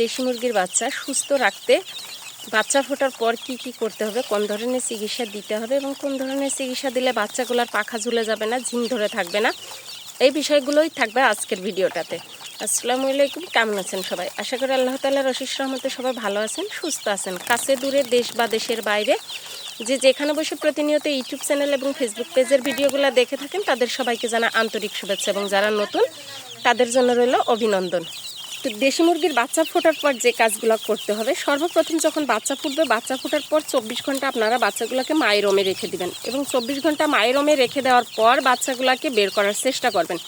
দেশি মুরগির বাচ্চা সুস্থ রাখতে, বাচ্চা ফোটার পর কি কি করতে হবে, কোন ধরনের চিকিৎসা দিতে হবে এবং কোন ধরনের চিকিৎসা দিলে বাচ্চাগুলোর পাখা ঝুলে যাবে না, ঝিম ধরে থাকবে না, এই বিষয়গুলোই থাকবে আজকের ভিডিওটাতে। আসসালামু আলাইকুম, কেমন আছেন সবাই? আশা করি আল্লাহ তাল্লাহ রশিদ রহমতে সবাই ভালো আছেন, সুস্থ আছেন। কাছে দূরে, দেশ বা দেশের বাইরে, যে যেখানে বসে প্রতিনিয়ত ইউটিউব চ্যানেল এবং ফেসবুক পেজের ভিডিওগুলো দেখে থাকেন, তাদের সবাইকে জানা আন্তরিক শুভেচ্ছা এবং যারা নতুন, তাদের জন্য রইল অভিনন্দন। তো দেশি মুরগির বাচ্চা ফোটার পর যে কাজগুলো করতে হবে, সর্বপ্রথম যখন বাচ্চা ফুটবে, বাচ্চা ফোটার পর চব্বিশ ঘণ্টা আপনারা বাচ্চাগুলোকে মায়ের রমে রেখে দিবেন এবং চব্বিশ ঘণ্টা মায়ের রমে রেখে দেওয়ার পর বাচ্চাগুলোকে বের করার চেষ্টা করবেন।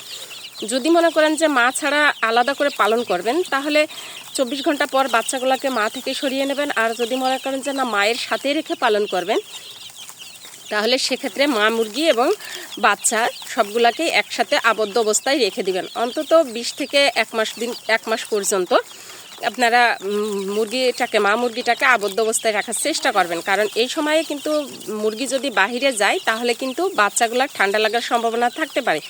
যদি মনে করেন যে মা ছাড়া আলাদা করে পালন করবেন, তাহলে চব্বিশ ঘণ্টা পর বাচ্চাগুলোকে মা থেকে সরিয়ে নেবেন। আর যদি মনে করেন যে না, মায়ের সাথে রেখে পালন করবেন তাহলে সেক্ষেত্রে মা মুরগি এবং বাচ্চা সবগুলাকেই একসাথে আবদ্ধ অবস্থায় রেখে দিবেন। অন্তত বিশ থেকে এক মাস দিন, এক মাস পর্যন্ত আপনারা মুরগিটাকে, মা মুরগিটাকে আবদ্ধ অবস্থায় রাখার চেষ্টা করবেন। কারণ এই সময়ে কিন্তু মুরগি যদি বাহিরে যায়, তাহলে কিন্তু বাচ্চাগুলার ঠান্ডা লাগার সম্ভাবনা থাকতে পারে।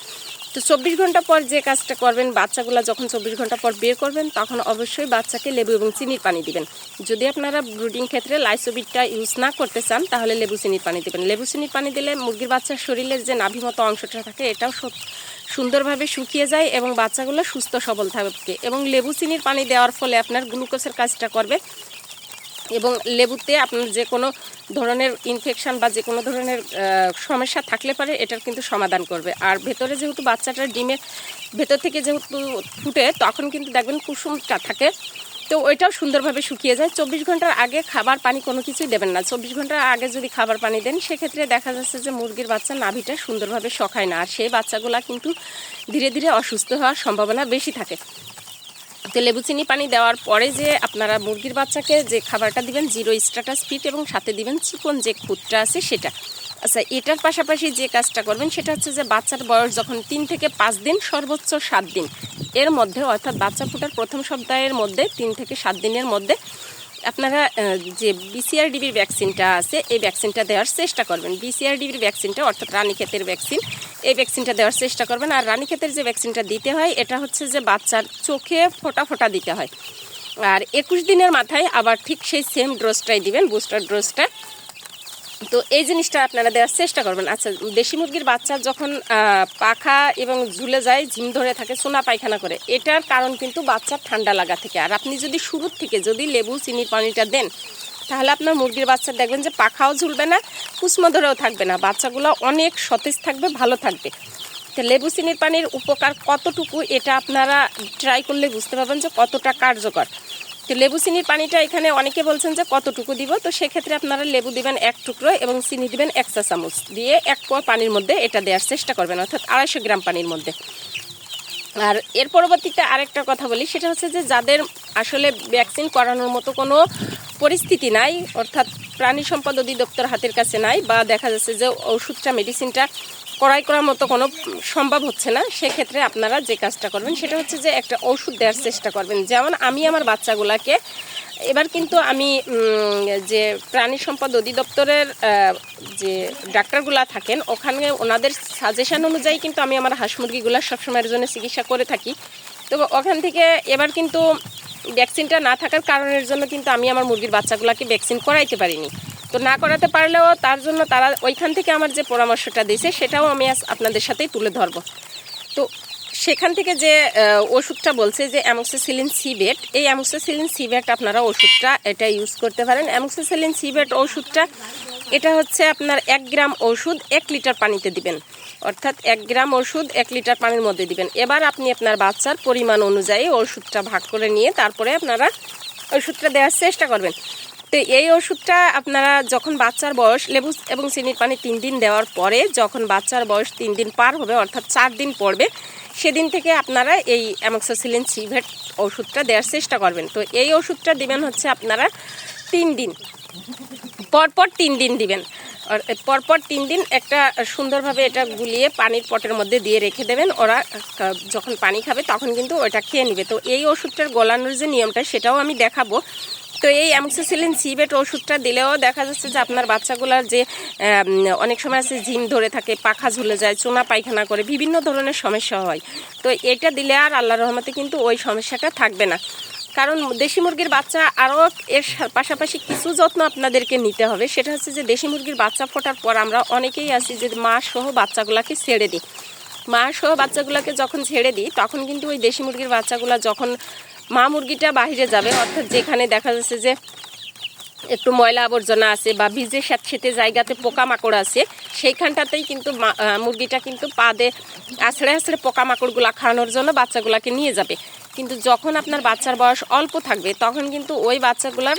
তো চব্বিশ ঘণ্টা পর যে কাজটা করবেন, বাচ্চাগুলো যখন চব্বিশ ঘণ্টা পর বের করবেন, তখন অবশ্যই বাচ্চাকে লেবু এবং চিনির পানি দিবেন। যদি আপনারা ব্রুডিং ক্ষেত্রে লাইসোবিটটা ইউজ না করতে চান, তাহলে লেবু চিনির পানি দিবেন। লেবু চিনির পানি দিলে মুরগির বাচ্চার শরীরের যে নাভিমতো অংশটা থাকে, এটাও সুন্দরভাবে শুকিয়ে যায় এবং বাচ্চাগুলো সুস্থ সবল থাকবে। এবং লেবু চিনির পানি দেওয়ার ফলে আপনার গ্লুকোজের কাজটা করবে। এবং লেবুতে আপনার যে কোনো ধরনের ইনফেকশান বা যে কোনো ধরনের সমস্যা থাকলে পারে, এটার কিন্তু সমাধান করবে। আর ভেতরে যেহেতু বাচ্চাটার ডিমের ভেতর থেকে যেহেতু ফুটে, তখন কিন্তু দেখবেন কুসুমটা থাকে। তো ওইটাও সুন্দরভাবে শুকিয়ে যায়। চব্বিশ ঘণ্টার আগে খাবার পানি কোনো কিছুই দেবেন না। চব্বিশ ঘণ্টার আগে যদি খাবার পানি দেন, সেক্ষেত্রে দেখা যাচ্ছে যে মুরগির বাচ্চা নাভিটা সুন্দরভাবে শখায় না। আর সেই বাচ্চাগুলা কিন্তু ধীরে ধীরে অসুস্থ হওয়ার সম্ভাবনা বেশি থাকে। তো লেবু চিনি পানি দেওয়ার পরে যে আপনারা মুরগির বাচ্চাকে যে খাবারটা দিবেন জিরো স্ট্যাটাস ফিট এবং সাথে দিবেন চিকন যে খুঁতটা আছে সেটা। আচ্ছা এটার পাশাপাশি যে কাজটা করবেন সেটা হচ্ছে যে বাচ্চার বয়স যখন তিন থেকে পাঁচ দিন, সর্বোচ্চ সাত দিন। এর মধ্যে অর্থাৎ বাচ্চা ফুটার প্রথম সপ্তাহের মধ্যে, তিন থেকে সাত দিনের মধ্যে আপনারা যে বিসিআরডিবির ভ্যাকসিনটা আছে, এই ভ্যাকসিনটা দেওয়ার চেষ্টা করবেন। বিসিআরডিবির ভ্যাকসিনটা অর্থাৎ রানীক্ষেতের ভ্যাকসিন এই ভ্যাকসিনটা দেওয়ার চেষ্টা করবেন। আর রানীক্ষেতের যে ভ্যাকসিনটা দিতে হয়, এটা হচ্ছে যে বাচ্চার চোখে ফোটা ফোটা দিতে হয়। আর একুশ দিনের মাথায় আবার ঠিক সেই সেম ড্রোজটাই দিবেন বুস্টার ডোজটা তো এই জিনিসটা আপনারা দেওয়ার চেষ্টা করবেন। আচ্ছা দেশি মুরগির বাচ্চা যখন পাখা এবং ঝুলে যায়, ঝিম ধরে থাকে সোনা পায়খানা করে, এটার কারণ কিন্তু বাচ্চার ঠান্ডা লাগা থেকে। আর আপনি যদি শুরুর থেকে যদি লেবু চিনির পানিটা দেন, তাহলে আপনার মুরগির বাচ্চা দেখবেন যে পাখাও ঝুলবে না কুসমো ধরেও থাকবে না। বাচ্চাগুলো অনেক সতেজ থাকবে, ভালো থাকবে। তো লেবু, চিনির পানির উপকার কতটুকু, এটা আপনারা ট্রাই করলে বুঝতে পারবেন যে কতটা কার্যকর। তো লেবু চিনির পানিটা এখানে অনেকে বলছেন যে কতটুকু দিব? তো সেক্ষেত্রে আপনারা লেবু দিবেন এক টুকরো এবং চিনি দিবেন এক চা চামচ। দিয়ে এক পোয়া পানির মধ্যে এটা দেওয়ার চেষ্টা করবেন, অর্থাৎ আড়াইশো গ্রাম পানির মধ্যে। আর এর পরবর্তীতে আরেকটা কথা বলি, সেটা হচ্ছে যে যাদের আসলে ভ্যাকসিন করানোর মতো কোনো পরিস্থিতি নাই, অর্থাৎ প্রাণী সম্পদ অধিদপ্তর হাতের কাছে নাই, বা দেখা যাচ্ছে যে ওষুধটা, মেডিসিনটা ক্রয় করার মতো কোনো সম্ভব হচ্ছে না। সেক্ষেত্রে আপনারা যে কাজটা করবেন সেটা হচ্ছে যে একটা ওষুধ দেওয়ার চেষ্টা করবেন। যেমন আমি আমার বাচ্চাগুলাকে এবার কিন্তু আমি যে প্রাণী সম্পদ অধিদপ্তরের যে ডাক্তারগুলা থাকেন, ওখানে ওনাদের সাজেশন অনুযায়ী কিন্তু আমি আমার হাঁস মুরগিগুলা সবসময়ের জন্য চিকিৎসা করে থাকি। তো ওখান থেকে এবার কিন্তু ভ্যাকসিনটা না থাকার কারণের জন্য কিন্তু আমি আমার মুরগির বাচ্চাগুলোকে ভ্যাকসিন করাইতে পারিনি। তো না করাতে পারলেও তার জন্য তারা ওইখান থেকে আমার যে পরামর্শটা দিয়েছে, সেটাও আমি আজ আপনাদের সাথেই তুলে ধরবো। তো সেখান থেকে যে ওষুধটা বলছে যে অ্যামোক্সিসিলিন সিবেট এই অ্যামোক্সিসিলিন সিবেট আপনারা ওষুধটা এটা ইউজ করতে পারেন। অ্যামোক্সিসিলিন সিবেট ওষুধটা, এটা হচ্ছে আপনার এক গ্রাম ওষুধ এক লিটার পানিতে দিবেন। অর্থাৎ এক গ্রাম ওষুধ এক লিটার পানির মধ্যে দিবেন। এবার আপনি আপনার বাচ্চার পরিমাণ অনুযায়ী ওষুধটা ভাগ করে নিয়ে তারপরে আপনারা ওষুধটা দেওয়ার চেষ্টা করবেন। তো এই ওষুধটা আপনারা যখন বাচ্চার বয়স, লেবু এবং চিনির পানি তিন দিন দেওয়ার পরে যখন বাচ্চার বয়স তিন দিন পার হবে, অর্থাৎ চার দিন পড়বে, সেদিন থেকে আপনারা এই অ্যামক্সোসিলিন সিভেট ওষুধটা দেওয়ার চেষ্টা করবেন। তো এই ওষুধটা দিবেন হচ্ছে আপনারা তিন দিন, পরপর তিন দিন দিবেন। পরপর তিন দিন একটা সুন্দরভাবে এটা গুলিয়ে পানির পটের মধ্যে দিয়ে রেখে দেবেন। ওরা যখন পানি খাবে তখন কিন্তু ওটা খেয়ে নেবে। তো এই ওষুধটার গলানোর যে নিয়মটা সেটাও আমি দেখাবো। তো এই অ্যামক্সিসিলিন সিবেট ওষুধটা দিলেও দেখা যাচ্ছে যে আপনার বাচ্চাগুলোর যে অনেক সময় আছে ঝিম ধরে থাকে, পাখা ঝুলে যায়, চোনা পায়খানা করে, বিভিন্ন ধরনের সমস্যা হয়। তো এটা দিলে আর আল্লাহ রহমতে কিন্তু ওই সমস্যাটা থাকবে না। কারণ দেশি মুরগির বাচ্চা আরও এর পাশাপাশি কিছু যত্ন আপনাদেরকে নিতে হবে। সেটা হচ্ছে যে দেশি মুরগির বাচ্চা ফোটার পর আমরা অনেকেই আছি যে মা সহ বাচ্চাগুলোকে ছেড়ে দিই। মা সহ বাচ্চাগুলোকে যখন ছেড়ে দিই, তখন কিন্তু ওই দেশি মুরগির বাচ্চাগুলো যখন মা মুরগিটা বাইরে যাবে, অর্থাৎ যেখানে দেখা যাচ্ছে যে একটু ময়লা আবর্জনা আছে বা ভিজে স্যাঁতসেঁতে জায়গাতে পোকামাকড় আছে, সেইখানটাতেই কিন্তু মুরগিটা কিন্তু পা দিয়ে আছড়ে আছড়ে পোকামাকড়গুলো খাওয়ানোর জন্য বাচ্চাগুলাকে নিয়ে যাবে। কিন্তু যখন আপনার বাচ্চার বয়স অল্প থাকবে, তখন কিন্তু ওই বাচ্চাগুলার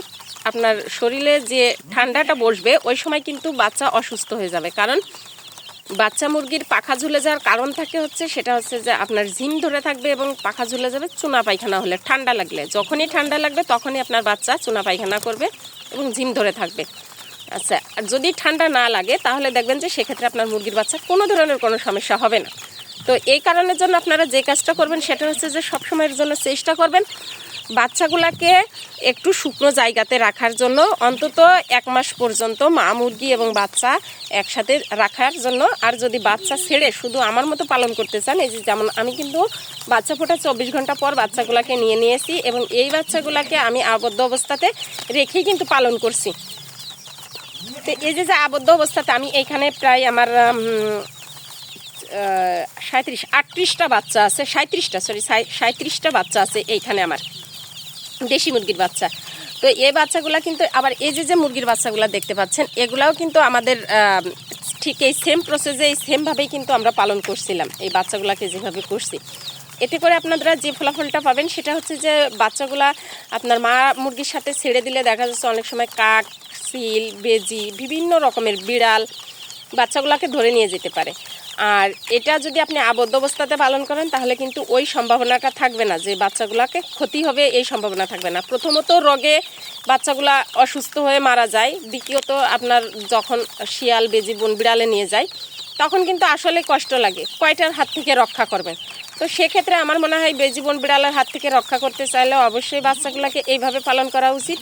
আপনার শরীরে যে ঠান্ডাটা বসবে, ওই সময় কিন্তু বাচ্চা অসুস্থ হয়ে যাবে। কারণ বাচ্চা মুরগির পাখা ঝুলে যাওয়ার কারণ থাকে হচ্ছে, সেটা হচ্ছে যে আপনার ঝিম ধরে থাকবে এবং পাখা ঝুলে যাবে চুনা পায়খানা হলে। ঠান্ডা লাগলে, যখনই ঠান্ডা লাগবে তখনই আপনার বাচ্চা চুনা পায়খানা করবে এবং ঝিম ধরে থাকবে। আচ্ছা আর যদি ঠান্ডা না লাগে, তাহলে দেখবেন যে সেক্ষেত্রে আপনার মুরগির বাচ্চা কোনো ধরনের কোনো সমস্যা হবে না। তো এই কারণের জন্য আপনারা যে কাজটা করবেন সেটা হচ্ছে যে সবসময়ের জন্য চেষ্টা করবেন বাচ্চাগুলাকে একটু শুকনো জায়গাতে রাখার জন্য, অন্তত এক মাস পর্যন্ত মা মুরগি এবং বাচ্চা একসাথে রাখার জন্য। আর যদি বাচ্চা ছেড়ে শুধু আমার মতো পালন করতে চান, এই যে যেমন আমি কিন্তু বাচ্চা ফোটা চব্বিশ ঘণ্টা পর বাচ্চাগুলাকে নিয়ে নিয়েছি এবং এই বাচ্চাগুলাকে আমি আবদ্ধ অবস্থাতে রেখেই কিন্তু পালন করছি। তো এই যে যে আবদ্ধ অবস্থাতে আমি এইখানে প্রায় আমার সাঁত্রিশ আটত্রিশটা বাচ্চা আছে সাঁত্রিশটা সরি সাঁত্রিশটা বাচ্চা আছে এইখানে আমার, দেশি মুরগির বাচ্চা। তো এই বাচ্চাগুলা কিন্তু আবার এই যে যে মুরগির বাচ্চাগুলা দেখতে পাচ্ছেন, এগুলাও কিন্তু আমাদের ঠিক এই সেম প্রসেসে এই সেমভাবেই কিন্তু আমরা পালন করছিলাম, এই বাচ্চাগুলাকে যেভাবে করছি। এতে করে আপনারা যে ফলাফলটা পাবেন সেটা হচ্ছে যে বাচ্চাগুলা আপনার মা মুরগির সাথে ছেড়ে দিলে দেখা যাচ্ছে অনেক সময় কাক সিল বেজি, বিভিন্ন রকমের বিড়াল বাচ্চাগুলোকে ধরে নিয়ে যেতে পারে। আর এটা যদি আপনি আবদ্ধ অবস্থাতে পালন করেন, তাহলে কিন্তু ওই সম্ভাবনাটা থাকবে না যে বাচ্চাগুলোকে ক্ষতি হবে, এই সম্ভাবনা থাকবে না। প্রথমত রোগে বাচ্চাগুলা অসুস্থ হয়ে মারা যায়, দ্বিতীয়ত আপনার যখন শিয়াল, বেজি বন বিড়ালে নিয়ে যায়, তখন কিন্তু আসলে কষ্ট লাগে, কয়টার হাত থেকে রক্ষা করবেন? তো সেক্ষেত্রে আমার মনে হয় বেজি বেজীবন বিড়ালের হাত থেকে রক্ষা করতে চাইলে অবশ্যই বাচ্চাগুলোকে এইভাবে পালন করা উচিত।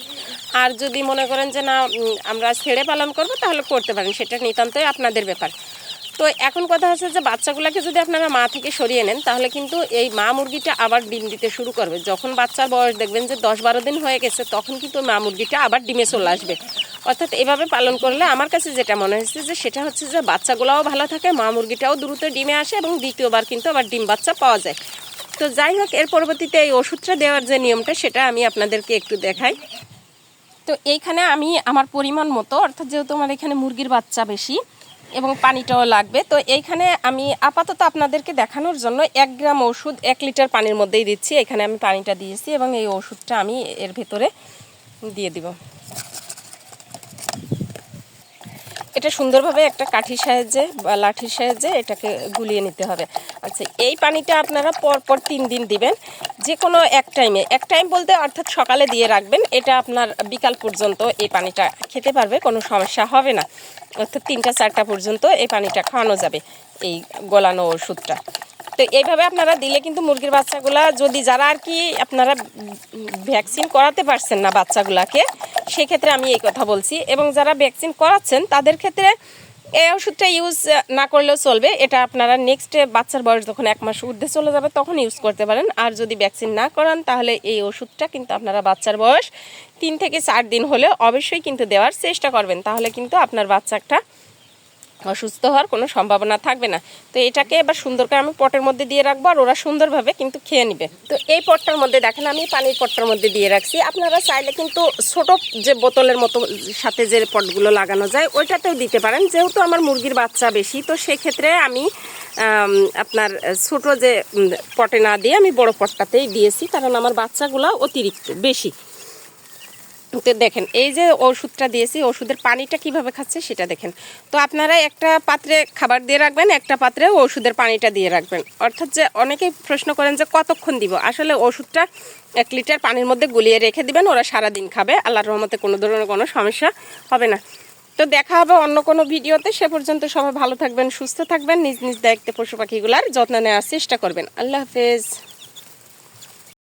আর যদি মনে করেন যে না আমরা ছেড়ে পালন করব, তাহলে করতে পারেন, সেটা নিতান্তই আপনাদের ব্যাপার। তো এখন কথা হচ্ছে যে বাচ্চাগুলোকে যদি আপনারা মা থেকে সরিয়ে নেন, তাহলে কিন্তু এই মা মুরগিটা আবার ডিম দিতে শুরু করবে। যখন বাচ্চার বয়স দেখবেন যে দশ বারো দিন হয়ে গেছে, তখন কিন্তু মা মুরগিটা আবার ডিমে চলে আসবে। অর্থাৎ এভাবে পালন করলে আমার কাছে যেটা মনে হয়েছে যে সেটা হচ্ছে যে বাচ্চাগুলোও ভালো থাকে, মা মুরগিটাও দ্রুত ডিমে আসে এবং দ্বিতীয়বার কিন্তু আবার ডিম বাচ্চা পাওয়া যায়। তো যাই হোক, এর পরবর্তীতে এই ওষুধটা দেওয়ার যে নিয়মটা, সেটা আমি আপনাদেরকে একটু দেখাই। তো এইখানে আমি আমার পরিমাণ মতো, অর্থাৎ যেহেতু আমার এখানে মুরগির বাচ্চা বেশি এবং পানিটাও লাগবে। তো এইখানে আমি আপাতত আপনাদেরকে দেখানোর জন্য এক গ্রাম ওষুধ এক লিটার পানির মধ্যেই দিচ্ছি। এখানে আমি পানিটা দিয়েছি এবং এই ওষুধটা আমি এর ভেতরে দিয়ে দিব। এটা সুন্দরভাবে একটা কাঠির সাহায্যে বা লাঠির সাহায্যে এটাকে গুলিয়ে নিতে হবে। আচ্ছা এই পানিটা আপনারা পরপর তিন দিন দিবেন যে কোনো এক টাইমে এক টাইম বলতে অর্থাৎ সকালে দিয়ে রাখবেন, এটা আপনার বিকাল পর্যন্ত এই পানিটা খেতে পারবে, কোনো সমস্যা হবে না। অর্থাৎ তিনটা চারটা পর্যন্ত এই পানিটা খাওয়ানো যাবে, এই গলানো ওষুধটা। তো এইভাবে আপনারা দিলে কিন্তু মুরগির বাচ্চাগুলা যদি যারা আর কি আপনারা ভ্যাকসিন করাতে পারছেন না বাচ্চাগুলাকে, সেক্ষেত্রে আমি এই কথা বলছি। এবং যারা ভ্যাকসিন করাচ্ছেন, তাদের ক্ষেত্রে এই ওষুধটা ইউজ না করলেও চলবে। এটা আপনারা নেক্সট বাচ্চার বয়স যখন এক মাস ঊর্ধ্বে চলে যাবে, তখন ইউজ করতে পারেন। আর যদি ভ্যাকসিন না করান, তাহলে এই ওষুধটা কিন্তু আপনারা বাচ্চার বয়স তিন থেকে চার দিন হলে অবশ্যই কিন্তু দেওয়ার চেষ্টা করবেন। তাহলে কিন্তু আপনার বাচ্চাটা অসুস্থ হওয়ার কোনো সম্ভাবনা থাকবে না। তো এটাকে এবার সুন্দর করে আমি পটের মধ্যে দিয়ে রাখব আর ওরা সুন্দরভাবে কিন্তু খেয়ে নেবে। তো এই পটটার মধ্যে দেখেন আমি পানির পটটার মধ্যে দিয়ে রাখছি। আপনারা চাইলে কিন্তু ছোট যে বোতলের মতো সাথে যে পটগুলো লাগানো যায়, ওইটাতেও দিতে পারেন। যেহেতু আমার মুরগির বাচ্চা বেশি, তো সেক্ষেত্রে আমি আপনার ছোট যে পটে না দিয়ে আমি বড় পটটাতেই দিয়েছি। কারণ আমার বাচ্চাগুলো অতিরিক্ত বেশি। দেখেন, এই যে ওষুধটা দিয়েছি, ওষুধের পানিটা কীভাবে খাচ্ছে সেটা দেখেন। তো আপনারা একটা পাত্রে খাবার দিয়ে রাখবেন, একটা পাত্রে ওষুধের পানিটা দিয়ে রাখবেন। অর্থাৎ যে অনেকেই প্রশ্ন করেন যে কতক্ষণ দিব? আসলে ওষুধটা এক লিটার পানির মধ্যে গুলিয়ে রেখে দিবেন, ওরা সারাদিন খাবে। আল্লাহর রহমতে কোনো ধরনের কোনো সমস্যা হবে না। তো দেখা হবে অন্য কোনো ভিডিওতে। সে পর্যন্ত সবাই ভালো থাকবেন, সুস্থ থাকবেন। নিজ নিজ দায়িত্বে পশু পাখিগুলার যত্ন নেওয়ার চেষ্টা করবেন। আল্লাহ হাফেজ।